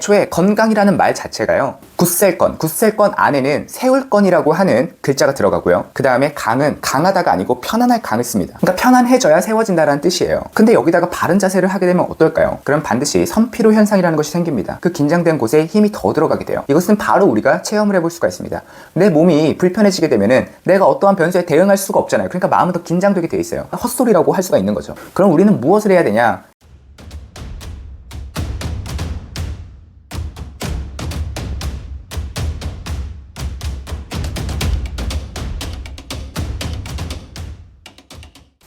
애초에 건강이라는 말 자체가요. 굳셀건, 굳셀건 안에는 세울건이라고 하는 글자가 들어가고요. 그 다음에 강은 강하다가 아니고 편안할 강을 씁니다. 그러니까 편안해져야 세워진다라는 뜻이에요. 근데 여기다가 바른 자세를 하게 되면 어떨까요? 그럼 반드시 선피로 현상이라는 것이 생깁니다. 그 긴장된 곳에 힘이 더 들어가게 돼요. 이것은 바로 우리가 체험을 해볼 수가 있습니다. 내 몸이 불편해지게 되면은 내가 어떠한 변수에 대응할 수가 없잖아요. 그러니까 마음은 더 긴장되게 돼 있어요. 헛소리라고 할 수가 있는 거죠. 그럼 우리는 무엇을 해야 되냐?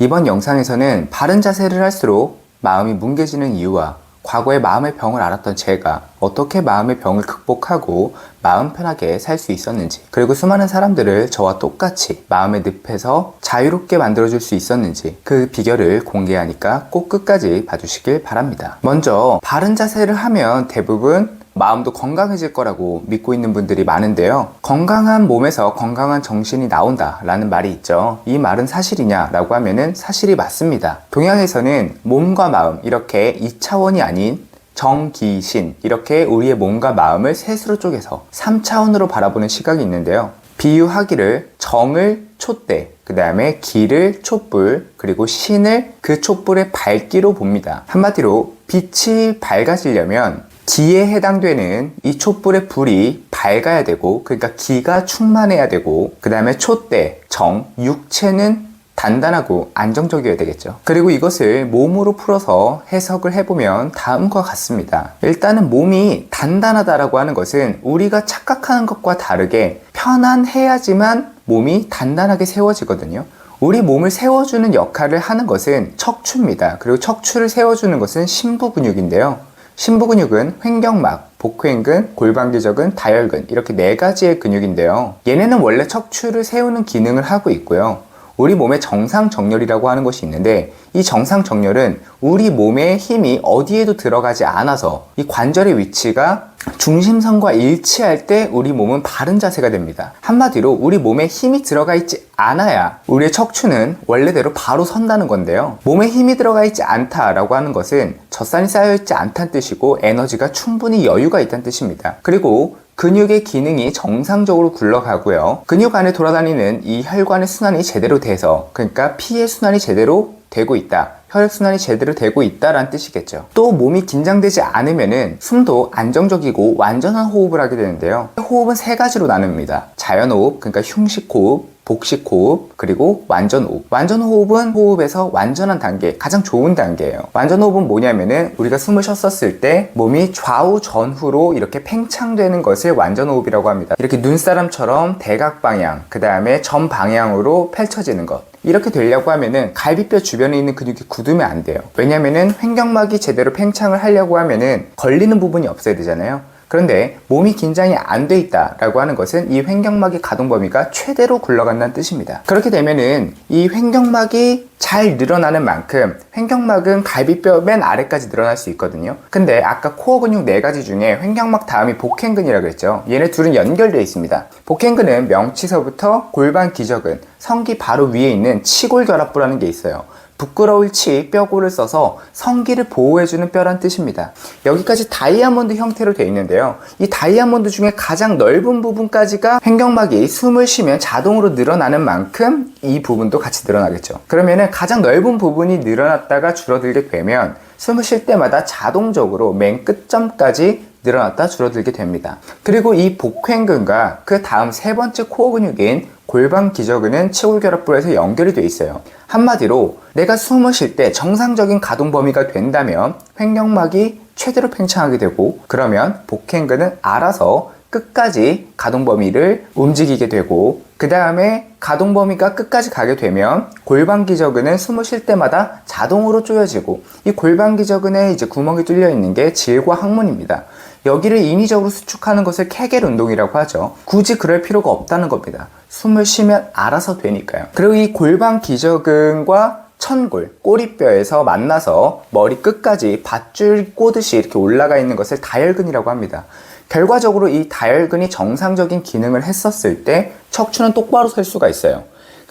이번 영상에서는 바른 자세를 할수록 마음이 뭉개지는 이유와 과거에 마음의 병을 앓았던 제가 어떻게 마음의 병을 극복하고 마음 편하게 살 수 있었는지 그리고 수많은 사람들을 저와 똑같이 마음의 늪에서 자유롭게 만들어줄 수 있었는지 그 비결을 공개하니까 꼭 끝까지 봐주시길 바랍니다. 먼저 바른 자세를 하면 대부분 마음도 건강해질 거라고 믿고 있는 분들이 많은데요. 건강한 몸에서 건강한 정신이 나온다 라는 말이 있죠. 이 말은 사실이냐 라고 하면은 사실이 맞습니다. 동양에서는 몸과 마음 이렇게 2차원이 아닌 정기신 이렇게 우리의 몸과 마음을 셋으로 쪼개서 3차원으로 바라보는 시각이 있는데요. 비유하기를 정을 촛대, 그 다음에 기를 촛불, 그리고 신을 그 촛불의 밝기로 봅니다. 한마디로 빛이 밝아지려면 기에 해당되는 이 촛불의 불이 밝아야 되고, 그러니까 기가 충만해야 되고, 그 다음에 촛대, 정, 육체는 단단하고 안정적이어야 되겠죠. 그리고 이것을 몸으로 풀어서 해석을 해보면 다음과 같습니다. 일단은 몸이 단단하다라고 하는 것은 우리가 착각하는 것과 다르게 편안해야지만 몸이 단단하게 세워지거든요. 우리 몸을 세워주는 역할을 하는 것은 척추입니다. 그리고 척추를 세워주는 것은 심부 근육인데요. 심부 근육은 횡격막, 복횡근, 골반기적은 다혈근 이렇게 네 가지의 근육인데요. 얘네는 원래 척추를 세우는 기능을 하고 있고요. 우리 몸의 정상 정렬이라고 하는 것이 있는데 이 정상 정렬은 우리 몸의 힘이 어디에도 들어가지 않아서 이 관절의 위치가 중심선과 일치할 때 우리 몸은 바른 자세가 됩니다. 한마디로 우리 몸에 힘이 들어가 있지 않아야 우리의 척추는 원래대로 바로 선다는 건데요. 몸에 힘이 들어가 있지 않다라고 하는 것은 젖산이 쌓여 있지 않다는 뜻이고 에너지가 충분히 여유가 있다는 뜻입니다. 그리고 근육의 기능이 정상적으로 굴러가고요. 근육 안에 돌아다니는 이 혈관의 순환이 제대로 돼서 그러니까 피의 순환이 제대로 되고 있다. 혈액순환이 제대로 되고 있다라는 뜻이겠죠. 또 몸이 긴장되지 않으면은 숨도 안정적이고 완전한 호흡을 하게 되는데요. 호흡은 세 가지로 나눕니다. 자연호흡, 그러니까 흉식호흡, 복식 호흡, 그리고 완전 호흡. 완전 호흡은 호흡에서 완전한 단계, 가장 좋은 단계예요. 완전 호흡은 뭐냐면은 우리가 숨을 쉬었을 때 몸이 좌우 전후로 이렇게 팽창되는 것을 완전 호흡이라고 합니다. 이렇게 눈사람처럼 대각 방향, 그 다음에 전 방향으로 펼쳐지는 것. 이렇게 되려고 하면은 갈비뼈 주변에 있는 근육이 굳으면 안 돼요. 왜냐면은 횡격막이 제대로 팽창을 하려고 하면은 걸리는 부분이 없어야 되잖아요. 그런데 몸이 긴장이 안 돼 있다라고 하는 것은 이 횡격막의 가동 범위가 최대로 굴러간다는 뜻입니다. 그렇게 되면은 이 횡격막이 잘 늘어나는 만큼 횡격막은 갈비뼈 맨 아래까지 늘어날 수 있거든요. 근데 아까 코어 근육 네 가지 중에 횡격막 다음이 복행근이라고 했죠. 얘네 둘은 연결되어 있습니다. 복행근은 명치서부터 골반 기저근, 성기 바로 위에 있는 치골결합부라는 게 있어요. 부끄러울 치 뼈골을 써서 성기를 보호해주는 뼈란 뜻입니다. 여기까지 다이아몬드 형태로 되어 있는데요. 이 다이아몬드 중에 가장 넓은 부분까지가 횡격막이 숨을 쉬면 자동으로 늘어나는 만큼 이 부분도 같이 늘어나겠죠. 그러면은 가장 넓은 부분이 늘어났다가 줄어들게 되면 숨을 쉴 때마다 자동적으로 맨 끝점까지 늘어났다 줄어들게 됩니다. 그리고 이 복횡근과 그 다음 세 번째 코어 근육인 골반 기저근은 치골결합부에서 연결이 되어 있어요. 한마디로 내가 숨을 쉴 때 정상적인 가동 범위가 된다면 횡격막이 최대로 팽창하게 되고 그러면 복행근은 알아서 끝까지 가동 범위를 움직이게 되고 그 다음에 가동 범위가 끝까지 가게 되면 골반 기저근은 숨을 쉴 때마다 자동으로 조여지고 이 골반 기저근에 이제 구멍이 뚫려 있는 게 질과 항문입니다. 여기를 인위적으로 수축하는 것을 케겔 운동이라고 하죠. 굳이 그럴 필요가 없다는 겁니다. 숨을 쉬면 알아서 되니까요. 그리고 이 골반 기저근과 천골, 꼬리뼈에서 만나서 머리 끝까지 밧줄 꼬듯이 이렇게 올라가 있는 것을 다혈근이라고 합니다. 결과적으로 이 다혈근이 정상적인 기능을 했었을 때 척추는 똑바로 설 수가 있어요.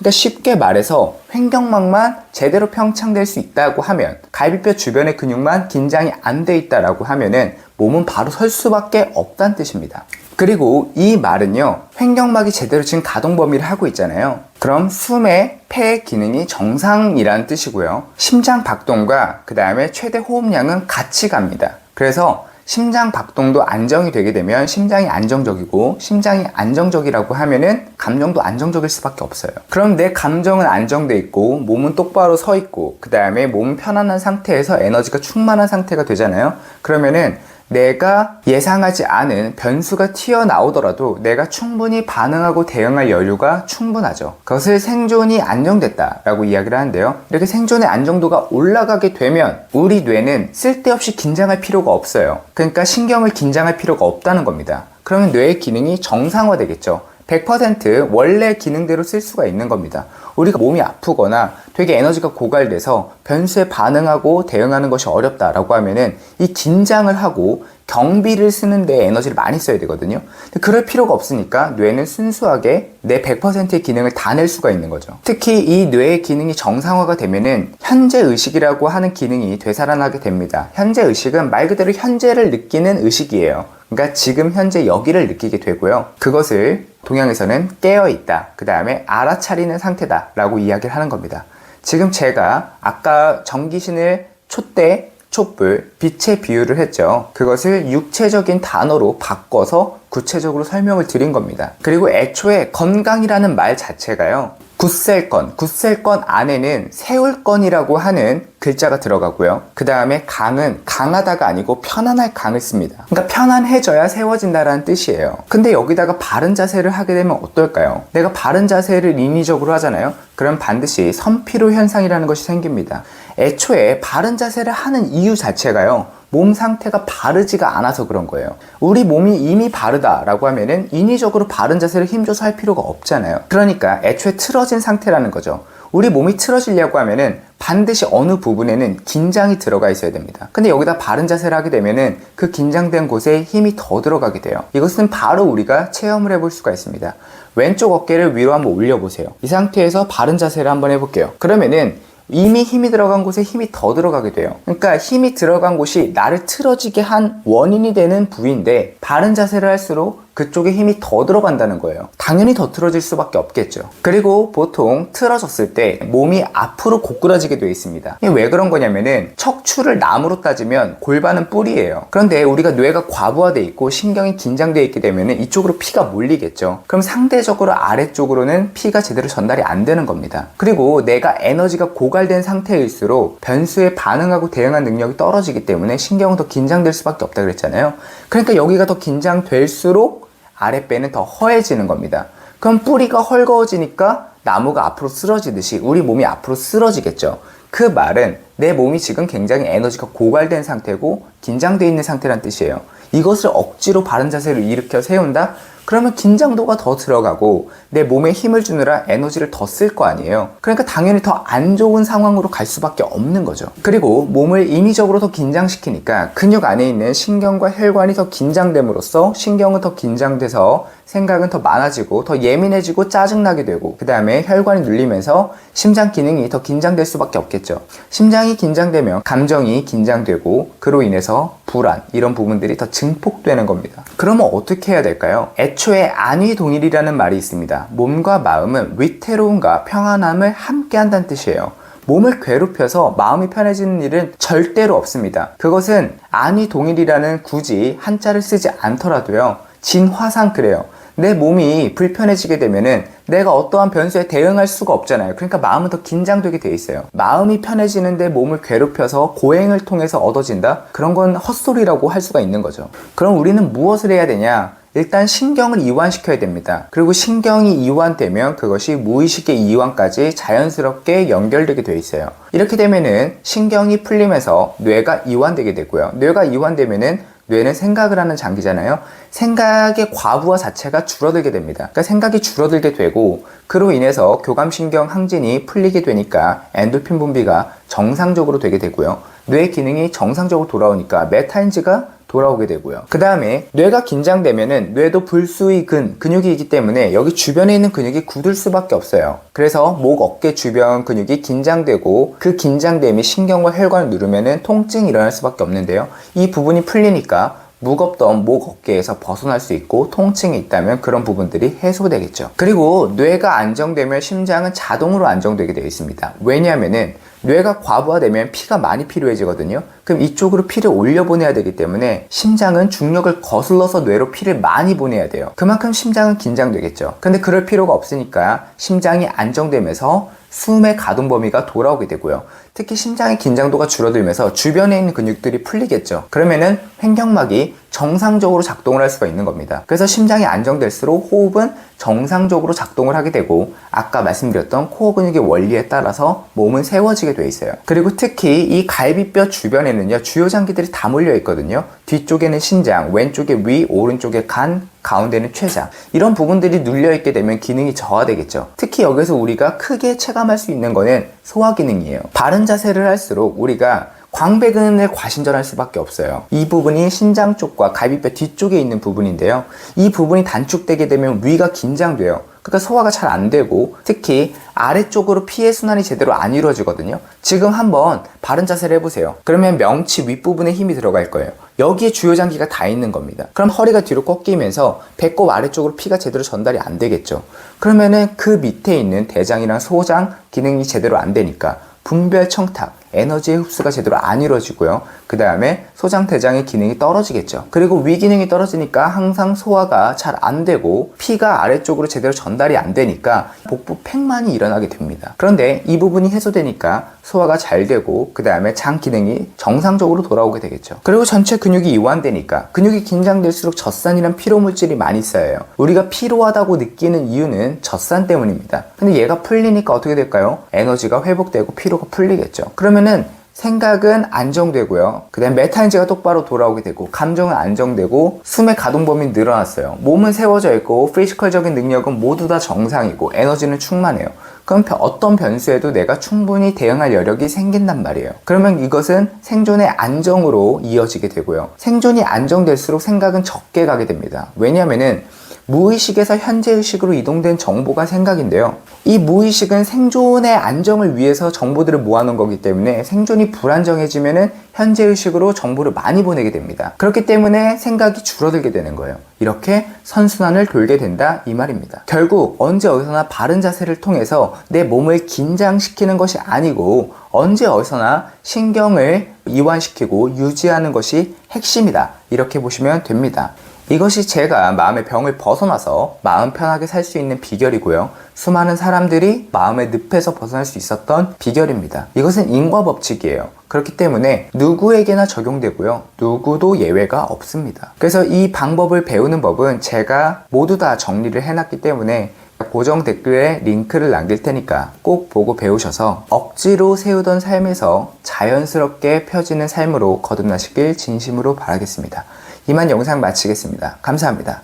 그러니까 쉽게 말해서 횡격막만 제대로 평창될 수 있다고 하면 갈비뼈 주변의 근육만 긴장이 안 돼 있다라고 하면은 몸은 바로 설 수밖에 없다는 뜻입니다. 그리고 이 말은요, 횡격막이 제대로 지금 가동 범위를 하고 있잖아요. 그럼 숨의 폐 기능이 정상이라는 뜻이고요. 심장 박동과 그 다음에 최대 호흡량은 같이 갑니다. 그래서 심장 박동도 안정이 되게 되면 심장이 안정적이고 심장이 안정적이라고 하면은 감정도 안정적일 수밖에 없어요. 그럼 내 감정은 안정돼 있고 몸은 똑바로 서 있고 그 다음에 몸은 편안한 상태에서 에너지가 충만한 상태가 되잖아요. 그러면은 내가 예상하지 않은 변수가 튀어나오더라도 내가 충분히 반응하고 대응할 여유가 충분하죠. 그것을 생존이 안정됐다라고 이야기를 하는데요. 이렇게 생존의 안정도가 올라가게 되면 우리 뇌는 쓸데없이 긴장할 필요가 없어요. 그러니까 신경을 긴장할 필요가 없다는 겁니다. 그러면 뇌의 기능이 정상화되겠죠. 100% 원래 기능대로 쓸 수가 있는 겁니다. 우리가 몸이 아프거나 되게 에너지가 고갈돼서 변수에 반응하고 대응하는 것이 어렵다라고 하면은 이 긴장을 하고 경비를 쓰는데 에너지를 많이 써야 되거든요. 그럴 필요가 없으니까 뇌는 순수하게 내 100%의 기능을 다 낼 수가 있는 거죠. 특히 이 뇌의 기능이 정상화가 되면은 현재 의식이라고 하는 기능이 되살아나게 됩니다. 현재 의식은 말 그대로 현재를 느끼는 의식이에요. 그러니까 지금 현재 여기를 느끼게 되고요. 그것을 동양에서는 깨어 있다. 그 다음에 알아차리는 상태다. 라고 이야기를 하는 겁니다. 지금 제가 아까 전기신을 촛대, 촛불, 빛의 비유를 했죠. 그것을 육체적인 단어로 바꿔서 구체적으로 설명을 드린 겁니다. 그리고 애초에 건강이라는 말 자체가요. 굳셀건, 굳셀건 안에는 세울건이라고 하는 글자가 들어가고요. 그 다음에 강은 강하다가 아니고 편안할 강을 씁니다. 그러니까 편안해져야 세워진다라는 뜻이에요. 근데 여기다가 바른 자세를 하게 되면 어떨까요? 내가 바른 자세를 인위적으로 하잖아요. 그럼 반드시 선피로 현상이라는 것이 생깁니다. 애초에 바른 자세를 하는 이유 자체가요. 몸 상태가 바르지가 않아서 그런 거예요. 우리 몸이 이미 바르다라고 하면은 인위적으로 바른 자세를 힘줘서 할 필요가 없잖아요. 그러니까 애초에 틀어진 상태라는 거죠. 우리 몸이 틀어지려고 하면은 반드시 어느 부분에는 긴장이 들어가 있어야 됩니다. 근데 여기다 바른 자세를 하게 되면은 그 긴장된 곳에 힘이 더 들어가게 돼요. 이것은 바로 우리가 체험을 해볼 수가 있습니다. 왼쪽 어깨를 위로 한번 올려보세요. 이 상태에서 바른 자세를 한번 해볼게요. 그러면은 이미 힘이 들어간 곳에 힘이 더 들어가게 돼요. 그러니까 힘이 들어간 곳이 나를 틀어지게 한 원인이 되는 부위인데 바른 자세를 할수록 그쪽에 힘이 더 들어간다는 거예요. 당연히 더 틀어질 수밖에 없겠죠. 그리고 보통 틀어졌을 때 몸이 앞으로 고꾸라지게 되어 있습니다. 왜 그런 거냐면은 척추를 나무로 따지면 골반은 뿔이에요. 그런데 우리가 뇌가 과부하돼 있고 신경이 긴장되어 있게 되면은 이쪽으로 피가 몰리겠죠. 그럼 상대적으로 아래쪽으로는 피가 제대로 전달이 안 되는 겁니다. 그리고 내가 에너지가 고갈된 상태일수록 변수에 반응하고 대응한 능력이 떨어지기 때문에 신경은 더 긴장될 수밖에 없다 그랬잖아요. 그러니까 여기가 더 긴장될수록 아랫배는 더 허해지는 겁니다. 그럼 뿌리가 헐거워지니까 나무가 앞으로 쓰러지듯이 우리 몸이 앞으로 쓰러지겠죠. 그 말은 내 몸이 지금 굉장히 에너지가 고갈된 상태고 긴장되어 있는 상태란 뜻이에요. 이것을 억지로 바른 자세를 일으켜 세운다? 그러면 긴장도가 더 들어가고 내 몸에 힘을 주느라 에너지를 더 쓸 거 아니에요. 그러니까 당연히 더 안 좋은 상황으로 갈 수밖에 없는 거죠. 그리고 몸을 인위적으로 더 긴장시키니까 근육 안에 있는 신경과 혈관이 더 긴장됨으로써 신경은 더 긴장돼서 생각은 더 많아지고 더 예민해지고 짜증나게 되고 그 다음에 혈관이 눌리면서 심장 기능이 더 긴장될 수밖에 없겠죠. 심장이 긴장되면 감정이 긴장되고 그로 인해서 불안 이런 부분들이 더 증폭되는 겁니다. 그러면 어떻게 해야 될까요? 애초에 안위동일이라는 말이 있습니다. 몸과 마음은 위태로움과 평안함을 함께 한다는 뜻이에요. 몸을 괴롭혀서 마음이 편해지는 일은 절대로 없습니다. 그것은 안위동일이라는 굳이 한자를 쓰지 않더라도요. 진화상 그래요. 내 몸이 불편해지게 되면은 내가 어떠한 변수에 대응할 수가 없잖아요. 그러니까 마음은 더 긴장되게 돼 있어요. 마음이 편해지는데 몸을 괴롭혀서 고행을 통해서 얻어진다? 그런 건 헛소리라고 할 수가 있는 거죠. 그럼 우리는 무엇을 해야 되냐? 일단 신경을 이완시켜야 됩니다. 그리고 신경이 이완되면 그것이 무의식의 이완까지 자연스럽게 연결되게 되어 있어요. 이렇게 되면은 신경이 풀리면서 뇌가 이완되게 되고요. 뇌가 이완되면은 뇌는 생각을 하는 장기잖아요. 생각의 과부하 자체가 줄어들게 됩니다. 그러니까 생각이 줄어들게 되고 그로 인해서 교감신경 항진이 풀리게 되니까 엔돌핀 분비가 정상적으로 되게 되고요. 뇌 기능이 정상적으로 돌아오니까 메타인지가 돌아오게 되고요. 그 다음에 뇌가 긴장되면은 뇌도 불수의 근, 근육이 있기 때문에 여기 주변에 있는 근육이 굳을 수밖에 없어요. 그래서 목, 어깨 주변 근육이 긴장되고 그 긴장됨이 신경과 혈관을 누르면은 통증이 일어날 수밖에 없는데요. 이 부분이 풀리니까 무겁던 목 어깨에서 벗어날 수 있고 통증이 있다면 그런 부분들이 해소되겠죠. 그리고 뇌가 안정되면 심장은 자동으로 안정되게 되어 있습니다. 왜냐하면은 뇌가 과부하되면 피가 많이 필요해지거든요. 그럼 이쪽으로 피를 올려 보내야 되기 때문에 심장은 중력을 거슬러서 뇌로 피를 많이 보내야 돼요. 그만큼 심장은 긴장되겠죠. 근데 그럴 필요가 없으니까 심장이 안정되면서 숨의 가동 범위가 돌아오게 되고요. 특히 심장의 긴장도가 줄어들면서 주변에 있는 근육들이 풀리겠죠. 그러면은 횡격막이 정상적으로 작동을 할 수가 있는 겁니다. 그래서 심장이 안정될수록 호흡은 정상적으로 작동을 하게 되고 아까 말씀드렸던 코어 근육의 원리에 따라서 몸은 세워지게 돼 있어요. 그리고 특히 이 갈비뼈 주변에는요 주요 장기들이 다 몰려 있거든요. 뒤쪽에는 신장, 왼쪽에 위, 오른쪽에 간, 가운데는 췌장 이런 부분들이 눌려 있게 되면 기능이 저하되겠죠. 특히 여기서 우리가 크게 체감할 수 있는 거는 소화 기능이에요. 바른 자세를 할수록 우리가 광배근을 과신전할 수밖에 없어요. 이 부분이 신장 쪽과 갈비뼈 뒤쪽에 있는 부분인데요. 이 부분이 단축되게 되면 위가 긴장돼요. 그러니까 소화가 잘 안 되고 특히 아래쪽으로 피의 순환이 제대로 안 이루어지거든요. 지금 한번 바른 자세를 해보세요. 그러면 명치 윗부분에 힘이 들어갈 거예요. 여기에 주요 장기가 다 있는 겁니다. 그럼 허리가 뒤로 꺾이면서 배꼽 아래쪽으로 피가 제대로 전달이 안 되겠죠. 그러면은 그 밑에 있는 대장이랑 소장 기능이 제대로 안 되니까 분별 청탁, 에너지의 흡수가 제대로 안 이루어지고요. 그 다음에 소장 대장의 기능이 떨어지겠죠. 그리고 위 기능이 떨어지니까 항상 소화가 잘 안 되고 피가 아래쪽으로 제대로 전달이 안 되니까 복부 팽만이 일어나게 됩니다. 그런데 이 부분이 해소되니까 소화가 잘 되고 그 다음에 장 기능이 정상적으로 돌아오게 되겠죠. 그리고 전체 근육이 이완되니까 근육이 긴장될수록 젖산이란 피로 물질이 많이 쌓여요. 우리가 피로하다고 느끼는 이유는 젖산 때문입니다. 근데 얘가 풀리니까 어떻게 될까요? 에너지가 회복되고 피로가 풀리겠죠. 그러면 은 생각은 안정되고요. 그 다음에 메타인지가 똑바로 돌아오게 되고 감정은 안정되고 숨의 가동 범위는 늘어났어요. 몸은 세워져 있고 피지컬적인 능력은 모두 다 정상이고 에너지는 충만해요. 그럼 어떤 변수에도 내가 충분히 대응할 여력이 생긴단 말이에요. 그러면 이것은 생존의 안정으로 이어지게 되고요. 생존이 안정될수록 생각은 적게 가게 됩니다. 왜냐하면은 무의식에서 현재의식으로 이동된 정보가 생각인데요. 이 무의식은 생존의 안정을 위해서 정보들을 모아놓은 거기 때문에 생존이 불안정해지면은 현재의식으로 정보를 많이 보내게 됩니다. 그렇기 때문에 생각이 줄어들게 되는 거예요. 이렇게 선순환을 돌게 된다 이 말입니다. 결국 언제 어디서나 바른 자세를 통해서 내 몸을 긴장시키는 것이 아니고 언제 어디서나 신경을 이완시키고 유지하는 것이 핵심이다. 이렇게 보시면 됩니다. 이것이 제가 마음의 병을 벗어나서 마음 편하게 살 수 있는 비결이고요. 수많은 사람들이 마음의 늪에서 벗어날 수 있었던 비결입니다. 이것은 인과 법칙이에요. 그렇기 때문에 누구에게나 적용되고요. 누구도 예외가 없습니다. 그래서 이 방법을 배우는 법은 제가 모두 다 정리를 해놨기 때문에 고정 댓글에 링크를 남길 테니까 꼭 보고 배우셔서 억지로 세우던 삶에서 자연스럽게 펴지는 삶으로 거듭나시길 진심으로 바라겠습니다. 이만 영상 마치겠습니다. 감사합니다.